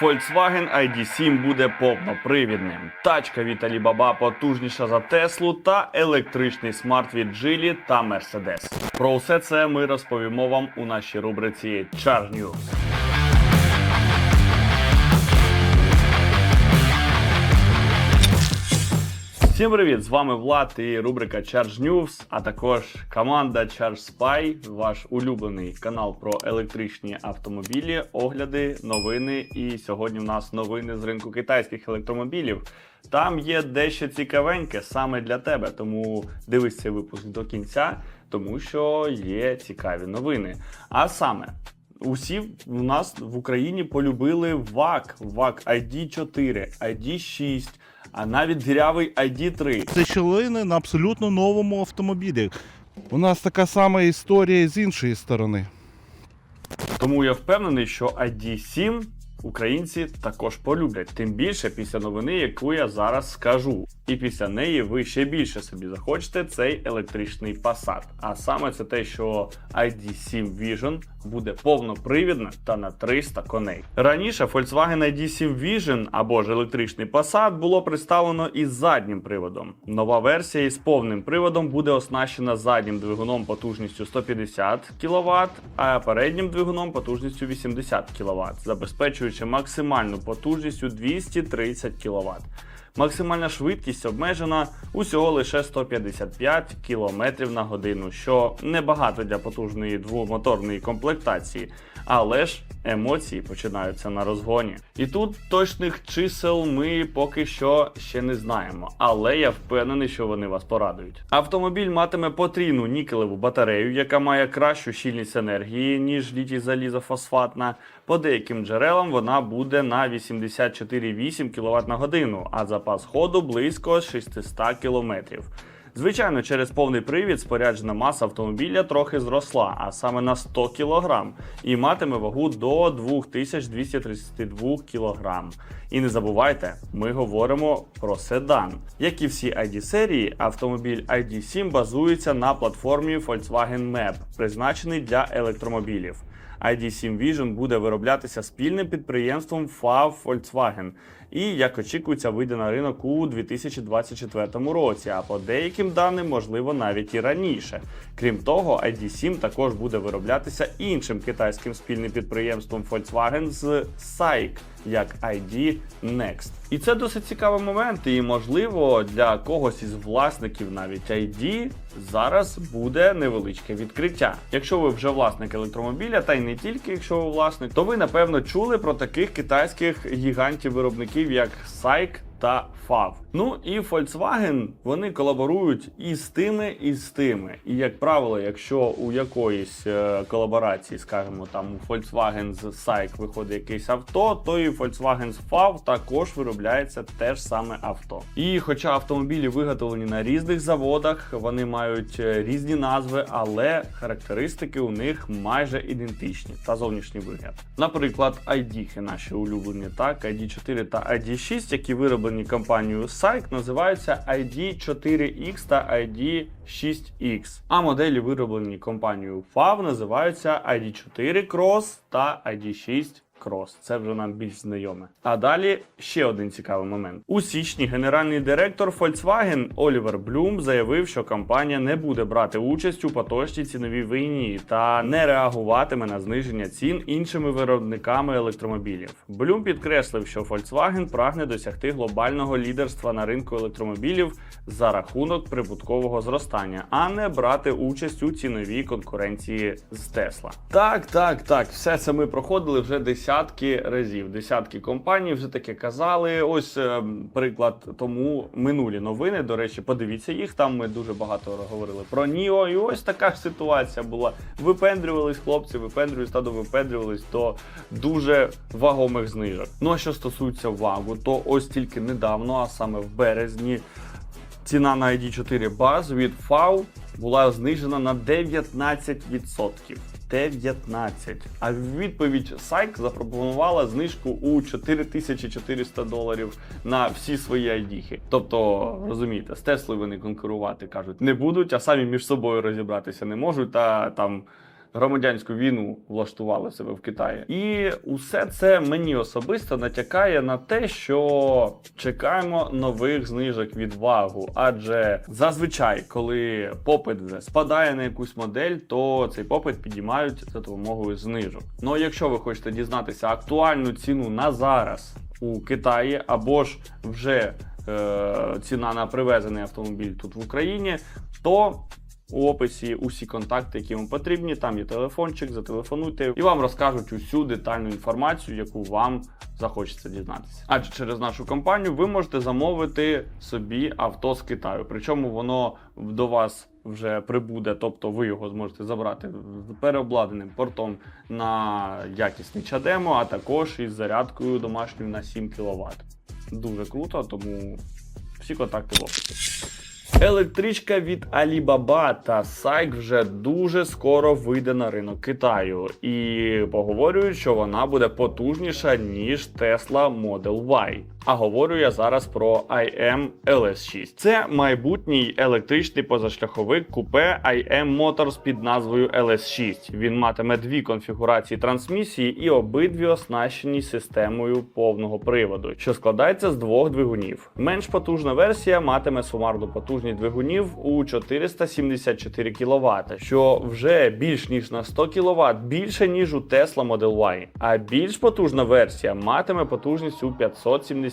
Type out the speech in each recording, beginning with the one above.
Volkswagen ID7 буде повнопривідним. Тачка від Alibaba потужніша за Теслу та електричний смарт від Geely та Mercedes. Про все це ми розповімо вам у нашій рубриці Char News. Всім привіт! З вами Влад і рубрика Charge News, а також команда Charge Spy, ваш улюблений канал про електричні автомобілі, огляди, новини. І сьогодні в нас новини з ринку китайських електромобілів. Там є дещо цікавеньке саме для тебе, тому дивись цей випуск до кінця, тому що є цікаві новини. А саме. Усі у нас в Україні полюбили ВАК, ВАК ID4, ID6, а навіть дірявий ID3. Це щілини на абсолютно новому автомобілі. У нас така сама історія з іншої сторони. Тому я впевнений, що ID7 українці також полюблять. Тим більше після новини, яку я зараз скажу. І після неї ви ще більше собі захочете цей електричний Passat. А саме це те, що ID7 Vision буде повнопривідна та на 300 коней. Раніше Volkswagen ID7 Vision або ж електричний Passat було представлено із заднім приводом. Нова версія із повним приводом буде оснащена заднім двигуном потужністю 150 кВт, а переднім двигуном потужністю 80 кВт, забезпечуючи максимальну потужність у 230 кВт. Максимальна швидкість обмежена усього лише 155 км на годину, що небагато для потужної двомоторної комплектації, але ж емоції починаються на розгоні. І тут точних чисел ми поки що ще не знаємо, але я впевнений, що вони вас порадують. Автомобіль матиме потрійну нікелеву батарею, яка має кращу щільність енергії, ніж літій залізофосфатна. По деяким джерелам вона буде на 84,8 кВт на годину, а запас ходу близько 600 км. Звичайно, через повний привід споряджена маса автомобіля трохи зросла, а саме на 100 кг, і матиме вагу до 2232 кг. І не забувайте, ми говоримо про седан. Як і всі ID серії, автомобіль ID7 базується на платформі Volkswagen MEB, призначений для електромобілів. ID7 Vision буде вироблятися спільним підприємством FAW Volkswagen і, як очікується, вийде на ринок у 2024 році, а по деяким даним, можливо, навіть і раніше. Крім того, ID7 також буде вироблятися іншим китайським спільним підприємством Volkswagen з SAIC, як ID Next. І це досить цікавий момент, і можливо для когось із власників навіть ID зараз буде невеличке відкриття. Якщо ви вже власник електромобіля, та й не тільки якщо ви власник, то ви напевно чули про таких китайських гігантів-виробників, як SAIC та FAV. Ну і Volkswagen вони колаборують і з тими, і з тими. І як правило, якщо у якоїсь е, колаборації, скажімо, там у Volkswagen з SAIC виходить якесь авто, то і Volkswagen з FAV також виробляється те ж саме авто. І хоча автомобілі виготовлені на різних заводах, вони мають е, різні назви, але характеристики у них майже ідентичні та зовнішній вигляд. Наприклад, ID наші улюблені, так, ID4 та ID6, які вироблені компанією SAIC, називаються ID4X та ID6X. А моделі, вироблені компанією FAV, називаються ID4 Cross та ID6 Cross. Це вже нам більш знайоме. А далі ще один цікавий момент. У січні генеральний директор Volkswagen Олівер Блюм заявив, що компанія не буде брати участь у поточній ціновій війні та не реагуватиме на зниження цін іншими виробниками електромобілів. Блюм підкреслив, що Volkswagen прагне досягти глобального лідерства на ринку електромобілів за рахунок прибуткового зростання, а не брати участь у ціновій конкуренції з Tesla. Так, так, так, все це ми проходили вже десятки разів. Десятки компаній вже таке казали. Ось е, приклад тому минулі новини. До речі, подивіться їх. Там ми дуже багато говорили про Ніо. І ось така ситуація була. Випендрювались хлопці, випендрювались та довипендрювались до дуже вагомих знижок. Ну а що стосується вагу, то ось тільки недавно, а саме в березні. Ціна на ID4 баз від FAW була знижена на 19%. 19. А в відповідь Сайк запропонувала знижку у 4400 доларів на всі свої айдіхи. Тобто, розумієте, з Теслою вони конкурувати кажуть не будуть, а самі між собою розібратися не можуть. Та там громадянську війну влаштували себе в Китаї. І усе це мені особисто натякає на те, що чекаємо нових знижок від вагу. Адже зазвичай, коли попит спадає на якусь модель, то цей попит підіймають за допомогою знижок. Ну якщо ви хочете дізнатися актуальну ціну на зараз у Китаї, або ж вже е, ціна на привезений автомобіль тут в Україні, то у описі усі контакти, які вам потрібні. Там є телефончик, зателефонуйте і вам розкажуть усю детальну інформацію, яку вам захочеться дізнатися. Адже через нашу компанію ви можете замовити собі авто з Китаю. Причому воно до вас вже прибуде, тобто ви його зможете забрати з переобладнаним портом на якісний чадемо, а також із зарядкою домашньою на 7 кВт. Дуже круто, тому всі контакти в описі. Електричка від Alibaba та SAIC вже дуже скоро вийде на ринок Китаю, і поговорюють, що вона буде потужніша ніж Tesla Model Y. А говорю я зараз про IM LS6. Це майбутній електричний позашляховик купе IM Motors під назвою LS6. Він матиме дві конфігурації трансмісії і обидві оснащені системою повного приводу, що складається з двох двигунів. Менш потужна версія матиме сумарну потужність двигунів у 474 кВт, що вже більш ніж на 100 кВт більше ніж у Tesla Model Y. А більш потужна версія матиме потужність у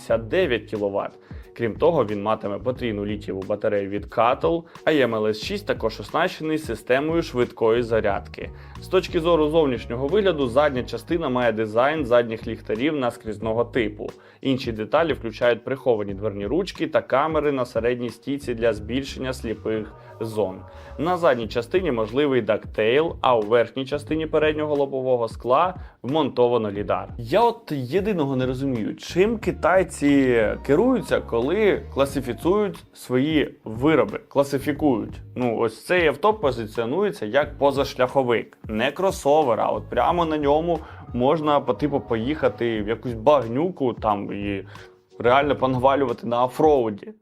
579 кВт. Крім того, він матиме потрійну літієву батарею від Cattle, а MLS6 також оснащений системою швидкої зарядки. З точки зору зовнішнього вигляду, задня частина має дизайн задніх ліхтарів наскрізного типу. Інші деталі включають приховані дверні ручки та камери на середній стійці для збільшення сліпих зон. На задній частині можливий дактейл, а у верхній частині переднього лобового скла вмонтовано лідар. Я от єдиного не розумію, чим китайці керуються, коли класифіцують свої вироби, класифікують. Ну, ось цей авто позиціонується як позашляховик, не кросовер, а от прямо на ньому можна по типу поїхати в якусь багнюку там і реально понавалювати на офроуді.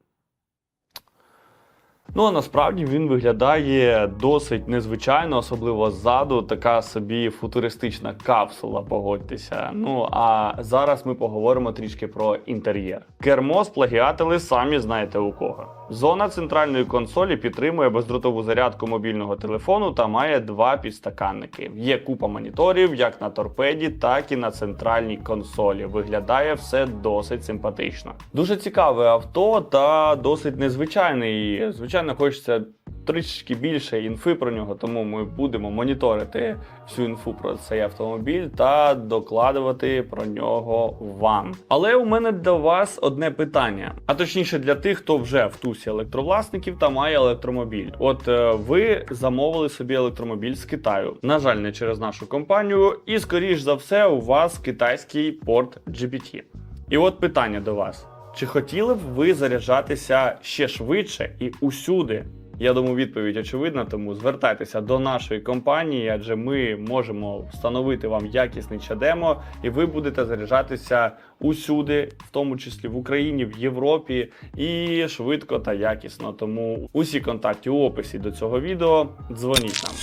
Ну а насправді він виглядає досить незвичайно, особливо ззаду, така собі футуристична капсула, погодьтеся. Ну а зараз ми поговоримо трішки про інтер'єр. Кермо сплагіатили самі знаєте у кого. Зона центральної консолі підтримує бездротову зарядку мобільного телефону та має два підстаканники. Є купа моніторів як на торпеді, так і на центральній консолі. Виглядає все досить симпатично. Дуже цікаве авто та досить незвичайне. І, звичайно, хочеться трішки більше інфи про нього, тому ми будемо моніторити всю інфу про цей автомобіль та докладувати про нього вам. Але у мене до вас одне питання, а точніше для тих, хто вже в тусі електровласників та має електромобіль. От е, ви замовили собі електромобіль з Китаю. На жаль, не через нашу компанію, і скоріш за все, у вас китайський порт GPT. І от питання до вас: чи хотіли б ви заряджатися ще швидше і усюди? Я думаю, відповідь очевидна, тому звертайтеся до нашої компанії, адже ми можемо встановити вам якісний чадемо, і ви будете заряджатися усюди, в тому числі в Україні, в Європі, і швидко та якісно. Тому усі контакти у описі до цього відео. Дзвоніть нам.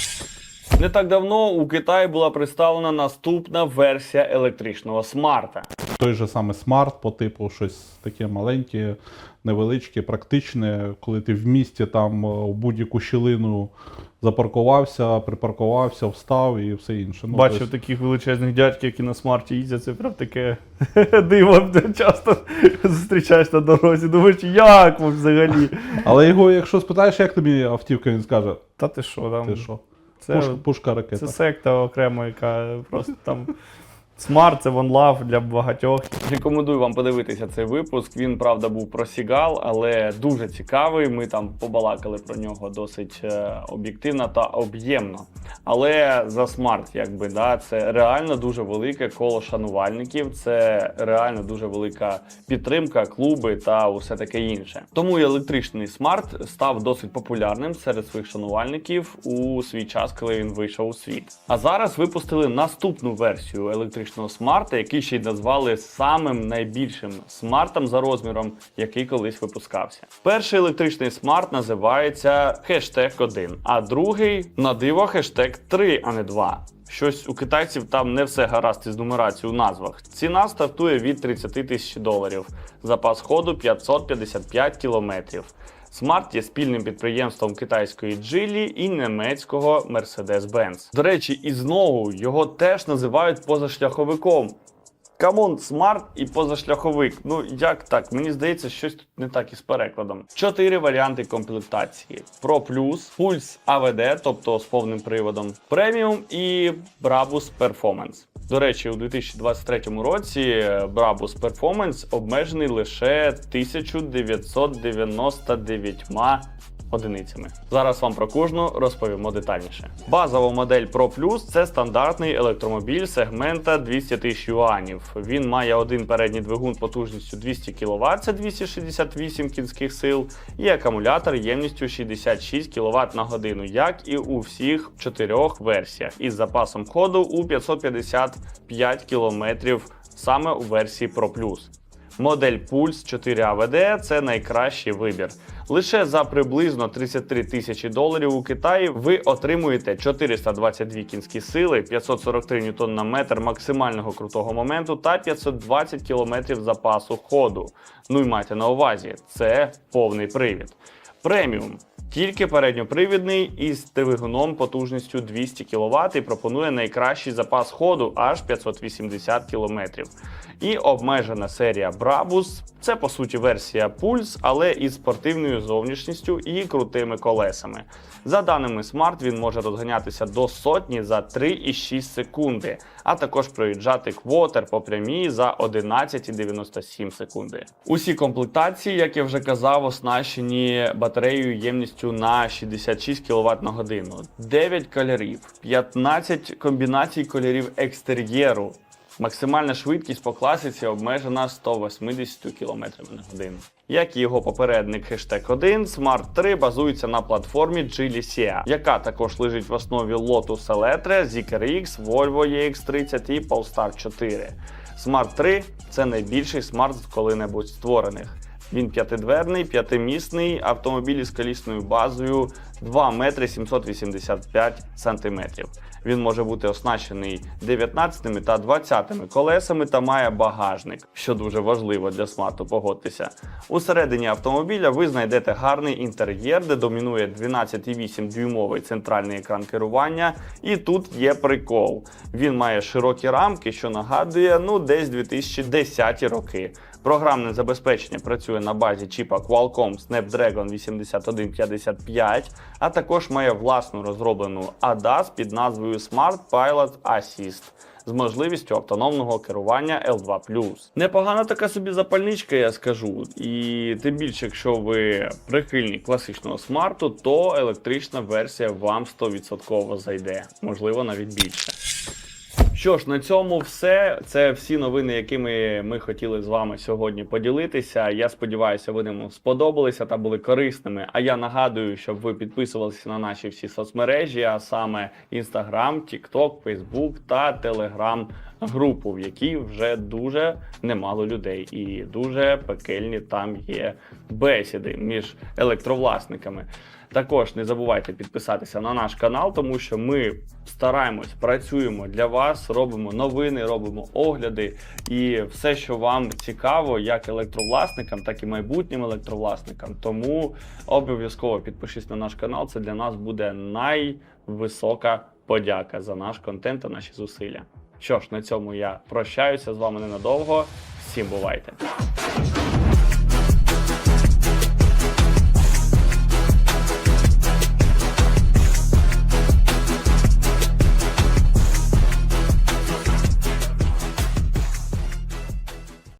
Не так давно у Китаї була представлена наступна версія електричного смарта. Той же саме смарт по типу щось таке маленьке, невеличке, практичне, коли ти в місті там е, в будь-яку щілину запаркувався, припаркувався, встав і все інше. Ну, Бачив тобто- таких величезних дядьків, які на смарті їздять, це прям таке диво. Часто зустрічаєш на дорозі, думаєш, як взагалі? Але його, якщо спитаєш, як тобі автівка, він скаже, Та ти що там? ти що? Це, Пушка, пушка ракета. це секта окремо, яка просто там. Смарт це love для багатьох. Рекомендую вам подивитися цей випуск. Він правда був про Сігал, але дуже цікавий. Ми там побалакали про нього досить е, об'єктивно та об'ємно. Але за смарт, якби да, це реально дуже велике коло шанувальників. Це реально дуже велика підтримка, клуби та усе таке інше. Тому і електричний смарт став досить популярним серед своїх шанувальників у свій час, коли він вийшов у світ. А зараз випустили наступну версію електричного електричного смарта, який ще й назвали самим найбільшим смартом за розміром, який колись випускався. Перший електричний смарт називається хештег 1, а другий на диво хештег 3, а не 2. Щось у китайців там не все гаразд із нумерацією у назвах. Ціна стартує від 30 тисяч доларів. Запас ходу 555 кілометрів. Смарт є спільним підприємством китайської Geely і немецького Mercedes-Benz. До речі, і знову його теж називають позашляховиком. Камон, смарт і позашляховик. Ну як так? Мені здається, щось тут не так із перекладом. Чотири варіанти комплектації: Pro Plus, Pulse AVD, тобто з повним приводом, Premium і Brabus Performance. До речі, у 2023 році Brabus Performance обмежений лише 1999 одиницями. Зараз вам про кожну розповімо детальніше. Базова модель Pro Plus це стандартний електромобіль сегмента 200 тисяч юанів. Він має один передній двигун потужністю 200 кВт, це 268 кінських сил, і акумулятор ємністю 66 кВт на годину, як і у всіх чотирьох версіях, із запасом ходу у 555 км саме у версії Pro Plus. Модель Pulse 4 AVD – це найкращий вибір. Лише за приблизно 33 тисячі доларів у Китаї ви отримуєте 422 кінські сили, 543 ньютон на метр максимального крутого моменту та 520 км запасу ходу. Ну і майте на увазі, це повний привід. Преміум. Тільки передньопривідний із двигуном потужністю 200 кВт і пропонує найкращий запас ходу аж 580 км. І обмежена серія Brabus – це по суті версія Pulse, але із спортивною зовнішністю і крутими колесами. За даними Smart, він може розганятися до сотні за 3,6 секунди, а також проїжджати квотер по прямій за 11,97 секунди. Усі комплектації, як я вже казав, оснащені батареєю ємністю на 66 кВт на годину, 9 кольорів, 15 комбінацій кольорів екстер'єру. Максимальна швидкість по класиці обмежена 180 км на годину. Як і його попередник хештег 1, Smart 3 базується на платформі Geely SEA, яка також лежить в основі Lotus Eletre, Zeekr X, Volvo EX30 і Polestar 4. Smart 3 це найбільший смарт з коли-небудь створених. Він п'ятидверний, п'ятимісний автомобіль із колісною базою 2 метри 785 сантиметрів. Він може бути оснащений 19 та 20 колесами та має багажник, що дуже важливо для смарту, погодьтеся. Усередині автомобіля ви знайдете гарний інтер'єр, де домінує 12,8 дюймовий центральний екран керування. І тут є прикол. Він має широкі рамки, що нагадує ну десь 2010 роки. Програмне забезпечення працює на базі чіпа Qualcomm Snapdragon 8155, а також має власну розроблену ADAS під назвою Smart Pilot Assist з можливістю автономного керування L2+. Непогана така собі запальничка, я скажу. І тим більше, якщо ви прихильник класичного смарту, то електрична версія вам 100% зайде, можливо, навіть більше. Що ж, на цьому все. Це всі новини, якими ми хотіли з вами сьогодні поділитися. Я сподіваюся, вони сподобалися та були корисними. А я нагадую, щоб ви підписувалися на наші всі соцмережі, а саме Instagram, TikTok, Facebook та Telegram групу, в якій вже дуже немало людей, і дуже пекельні там є бесіди між електровласниками. Також не забувайте підписатися на наш канал, тому що ми стараємось, працюємо для вас, робимо новини, робимо огляди і все, що вам цікаво, як електровласникам, так і майбутнім електровласникам. Тому обов'язково підпишись на наш канал. Це для нас буде найвисока подяка за наш контент та наші зусилля. Що ж, на цьому я прощаюся з вами ненадовго. Всім бувайте!